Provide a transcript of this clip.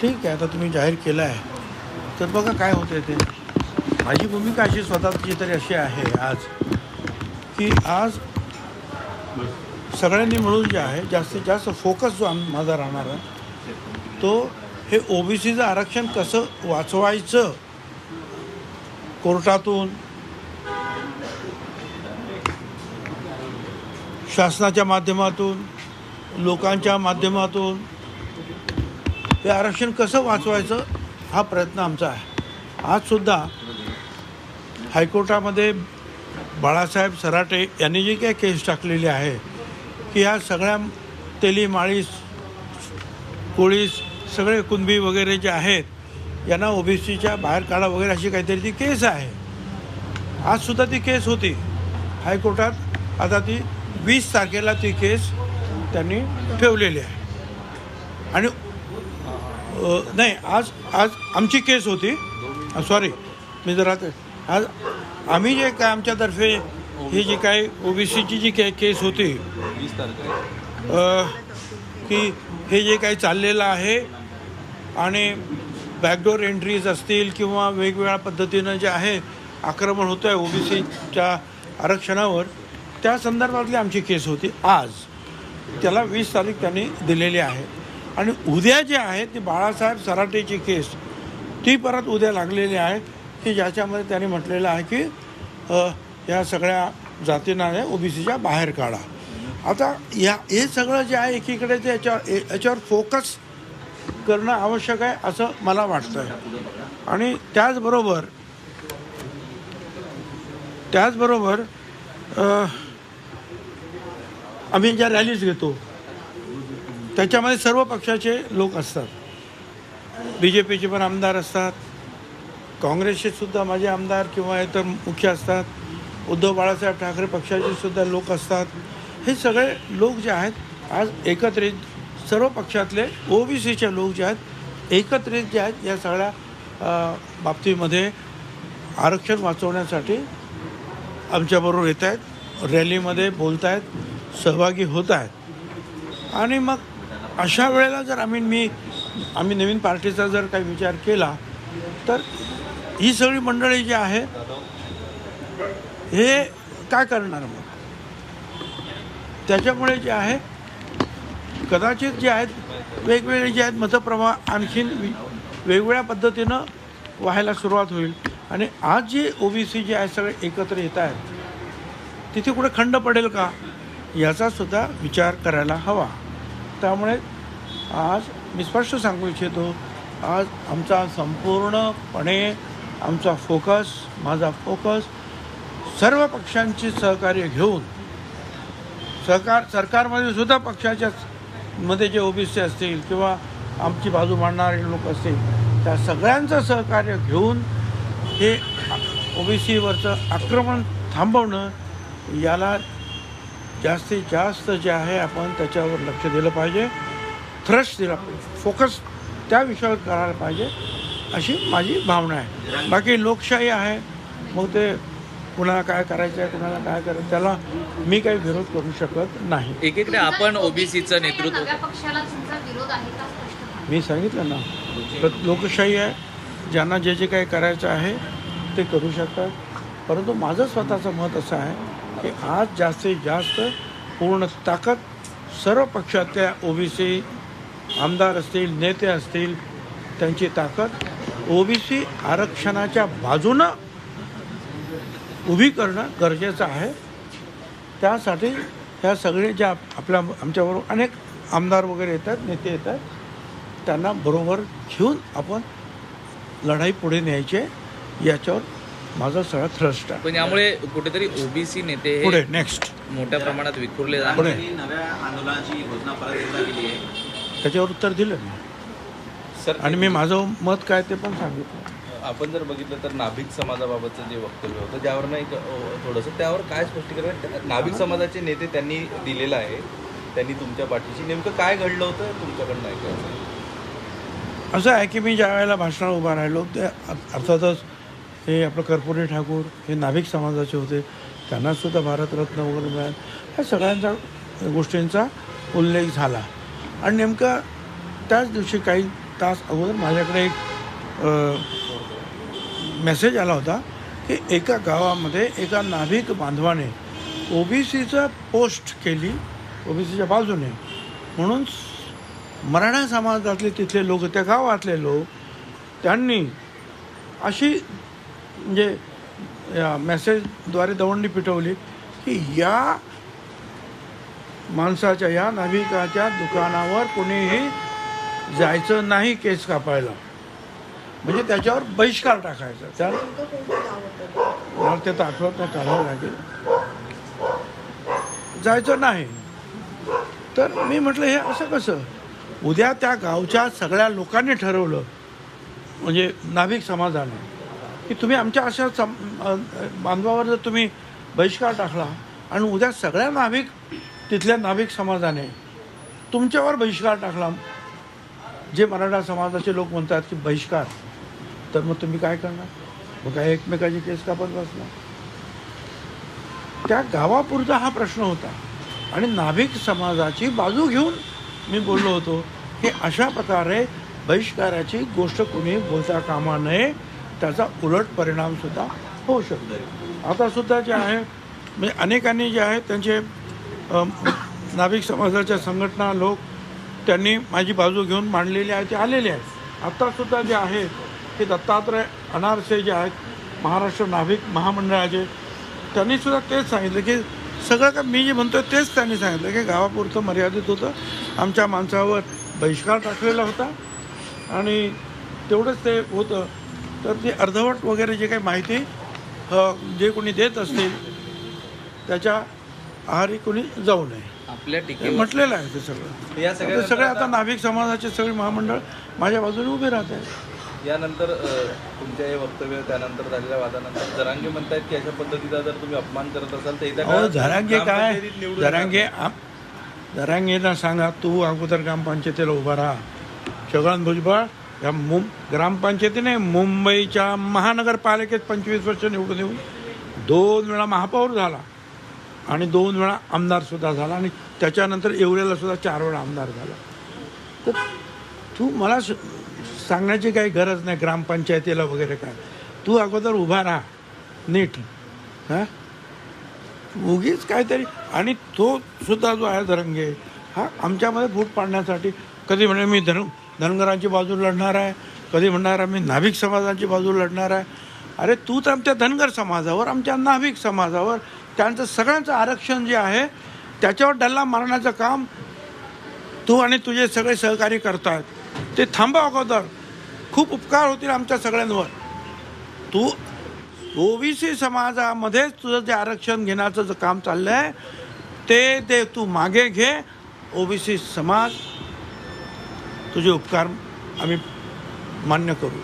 ठीक आहे आता तुम्ही जाहीर केलं आहे तर बघा काय होतं ते. माझी भूमिका अशी स्वतःची तरी अशी आहे आज की आज सगळ्यांनी मिळून जे आहे जास्तीत जास्त फोकस जो आम माझा राहणार आहे तो हे ओ बी सीचं आरक्षण कसं वाचवायचं? कोर्टातून शासनाच्या माध्यमातून लोकांच्या माध्यमातून हे आरक्षण कसं वाचवायचं हा प्रयत्न आमचा आहे. आजसुद्धा हायकोर्टामध्ये बाळासाहेब सराटे यांनी जी काही केस टाकलेली आहे की ह्या सगळ्या तेली माळीस कोळीस सगळे कुणबी वगैरे जे आहेत यांना ओबीसीच्या बाहेर काढा वगैरे अशी काहीतरी ती केस आहे. आजसुद्धा ती केस होती. हायकोर्टात आता ती वीस तारखेला ती केस त्यांनी ठेवलेली आहे. आणि नाही आज आज आमची केस होती. सॉरी मी जरा आज आम्ही जे काय आमच्यातर्फे ही जी काय ओबीसीची जी काही केस होती की हे जे काही चाललेलं आहे आणि बॅकडोर एंट्रीज असतील किंवा वेगवेगळ्या पद्धतीनं जे आहे आक्रमण होतं आहे ओबीसीच्या आरक्षणावर त्या संदर्भातली आमची केस होती. आज त्याला वीस तारीख त्यांनी दिलेली आहे. आणि उद्या जे आहे ती बाळासाहेब सराटेची केस ती परत उद्या लागलेली आहे. की ज्याच्यामध्ये त्यांनी म्हटलेलं आहे की या सगळ्या जातींना ओबीसीच्या बाहेर काढा. आता या हे सगळं जे आहे एकीकडे ते याच्यावर ए- याच्यावर फोकस करणं आवश्यक आहे असं मला वाटतं आहे आणि त्याचबरोबर त्याचबरोबर आम्ही ज्या रॅलीज घेतो त्याच्यामध्ये सर्व पक्षाचे लोक असतात. बी जे पीचे पण आमदार असतात. काँग्रेसचे सुद्धा माझे आमदार किंवा इतर मुख्य असतात. उद्धव बाळासाहेब ठाकरे पक्षाचे सुद्धा लोक असतात. हे सगळे लोक जे आहेत आज एकत्रित सर्व पक्षातले ओबीसीचे लोक जे आहेत एकत्रित जे आहेत या सगळ्या बाबतीमध्ये आरक्षण वाचवण्यासाठी आमच्याबरोबर येत आहेत रॅलीमध्ये बोलत आहेत सहभागी होत आहेत आणि मग अशा वेळेला जर आम्ही मी आम्ही नवीन पार्टीचा जर काही विचार केला तर ही सगळी मंडळी जी आहे हे काय करणार मग? त्याच्यामुळे जे आहे कदाचित जे आहेत वेगवेगळे जे आहेत मतप्रवाह आणखीन वेगवेगळ्या पद्धतीनं व्हायला सुरुवात होईल. आणि आज जे ओ बी सी जे आहे सगळे एकत्र येत आहेत तिथे कुठे खंड पडेल का? याचासुद्धा विचार करायला हवा. त्यामुळे आज मी स्पष्ट सांगू इच्छितो आज आमचा संपूर्णपणे आमचा फोकस माझा फोकस सर्व पक्षांची सहकार्य घेऊन सरकार सरकारमध्ये सुद्धा पक्षाच्या मध्ये जे ओबीसी असतील किंवा आमची बाजू मांडणारे लोक असतील त्या सगळ्यांचं सहकार्य घेऊन हे ओबीसीवरचं आक्रमण थांबवणं याला जास्तीत जास्त जे आहे आपण त्याच्यावर लक्ष दिलं पाहिजे. थ्रश दिला पाहिजे. फोकस त्या विषयावर करायला पाहिजे अशी माझी भावना आहे. बाकी लोकशाही आहे. मग ते कुणाला काय करायचं आहे कुणाला काय करायचं त्याला मी काही विरोध करू शकत नाही. एकीकडे आपण ओबीसीचं नेतृत्व नव्या पक्षाला तुमचा विरोध आहे का स्पष्ट सांगा. मी सांगितलं ना. तर लोकशाही आहे. ज्यांना जे जे काही करायचं आहे ते करू शकतात. परंतु माझं स्वतःचं मत असं आहे की आज जास्तीत जास्त पूर्ण ताकद सर्व पक्षातल्या ओबीसी आमदार असतील नेते असतील त्यांची ताकद ओबीसी आरक्षणाच्या बाजूनं उभी करणं गरजेचं आहे. त्यासाठी ह्या सगळे ज्या आपल्या आमच्याबरोबर अनेक आमदार वगैरे येतात नेते येतात त्यांना बरोबर घेऊन आपण लढाई पुढे न्यायची याच्यावर माझा सगळा थ्रस्ट आहे. पण यामुळे कुठेतरी ओबीसी नेते पुढे हे नेक्स्ट मोठ्या प्रमाणात विखुरले जाणार. पुढे. नव्या आंदोलनाची घोषणा परत एकदा केली आहे. त्याच्यावर उत्तर दिलं मी. सर आणि मी माझं मत काय ते पण सांगितलं. आपण जर बघितलं तर नाभिक समाजाबाबतचं जे वक्तव्य होतं ज्यावर ना एक थोडंसं त्यावर काय स्पष्टीकरण नाभिक समाजाचे नेते त्यांनी दिलेलं आहे. त्यांनी तुमच्या पाठीशी नेमकं काय घडलं होतं तुमच्याकडनं ऐकायचं असं आहे की मी ज्या वेळेला भाषणाला उभा राहिलो ते अर्थातच हे आपलं कर्पुरी ठाकूर हे नाभिक समाजाचे होते त्यांनासुद्धा भारतरत्न वगैरे मिळाले. ह्या सगळ्यांचा गोष्टींचा उल्लेख झाला. आणि नेमका त्याच दिवशी काही तास अगोदर माझ्याकडे एक मेसेज आला होता की एका गावामध्ये एका नाभिक बांधवाने ओ बी सीचा पोस्ट केली ओ बी सीच्या बाजूने. म्हणून मराठा समाजातले तिथले लोक त्या गावातले लोक त्यांनी अशी म्हणजे या मेसेजद्वारे दवंडी पिटवली की या माणसाच्या या नाभिकाच्या दुकानावर कोणीही जायचं नाही केस कापायला. म्हणजे त्याच्यावर बहिष्कार टाकायचा. त्या मला ते तर आठवत नाही काढावं लागेल. जायचं नाही. तर मी म्हटलं हे असं कसं? उद्या त्या गावच्या सगळ्या लोकांनी ठरवलं. म्हणजे नाभिक समाजाने. की तुम्ही आमच्या अशा सम बांधवावर जर तुम्ही बहिष्कार टाकला आणि उद्या सगळ्या नाभिक तिथल्या नाभिक समाजाने तुमच्यावर बहिष्कार टाकला जे मराठा समाजाचे लोक म्हणतात की बहिष्कार तर मग तुम्ही काय करणार? मग काय एकमेकाची केस कापत बसणार? त्या गावापुरता हा प्रश्न होता. आणि नाभिक समाजाची बाजू घेऊन मी बोललो होतो की अशा प्रकारे बहिष्काराची गोष्ट कोणी बोलता कामा नये. त्याचा उलट परिणामसुद्धा होऊ शकतो. आता सुद्धा जे आहे म्हणजे अनेकांनी जे आहे त्यांचे नाविक नाभिक समाजाच्या संघटना लोक त्यांनी माझी बाजू घेऊन मांडलेली आहे ते आलेले आहेत आत्तासुद्धा जे आहे ते दत्तात्रय अनारसे जे आहेत महाराष्ट्र नाभिक महामंडळाचे त्यांनीसुद्धा तेच सांगितलं की सगळं का मी जे म्हणतो तेच त्यांनी सांगितलं की गावापुरतं मर्यादित होतं. आमच्या माणसावर बहिष्कार टाकलेला होता आणि तेवढंच ते होतं. तर ते अर्धवट वगैरे जे काही माहिती जे कोणी देत असतील त्याच्या आहारी कोणी जाऊ नये. आपल्या म्हटलेलं आहे ते सगळं. या सगळ्या सगळे आता नाभिक समाजाचे सगळे महामंडळ माझ्या बाजूने उभे राहत आहेत. यानंतर तुमच्या हे वक्तव्य त्यानंतर झालेल्या वादानंतर जरांगे म्हणतायत की अशा पद्धतीचा जर तुम्ही अपमान करत असाल तर काळात झरांगे काय आप- झरांगेला सांगा तू अगोदर ग्रामपंचायतीला उभा राहा. छगन भुजबळ या मुं ग्रामपंचायतीने मुंबईच्या महानगरपालिकेत पंचवीस वर्ष निवडून येऊन दोन वेळा महापौर झाला आणि दोन वेळा आमदारसुद्धा झाला आणि त्याच्यानंतर येवल्याला सुद्धा चार वेळा आमदार झाला. तर तू मला स- सांगण्याची काही गरज नाही ग्रामपंचायतीला वगैरे काय. तू अगोदर उभा राहा नीट. हां? उगीच काहीतरी आणि तो सुद्धा जो आहे धरंगे हा आमच्यामध्ये फूट पाडण्यासाठी कधी म्हणे मी धन धनगरांची बाजू लढणार आहे. कधी म्हणणार आम्ही नाभिक समाजाची बाजू लढणार आहे. अरे तू तर आमच्या धनगर समाजावर आमच्या नाभिक समाजावर त्यांचं सगळ्यांचं आरक्षण जे आहे त्याच्यावर डल्ला मारण्याचं काम तू आणि तुझे सगळे सहकारी करतायत. ते थांबा अगोदर. खूप उपकार होतील आमच्या सगळ्यांवर. तू ओबीसी समाजामध्येच तुझं जे आरक्षण घेण्याचं जे काम चाललं आहे ते ते तू मागे घे. ओबीसी समाज तुझे उपकार आम्ही मान्य करू.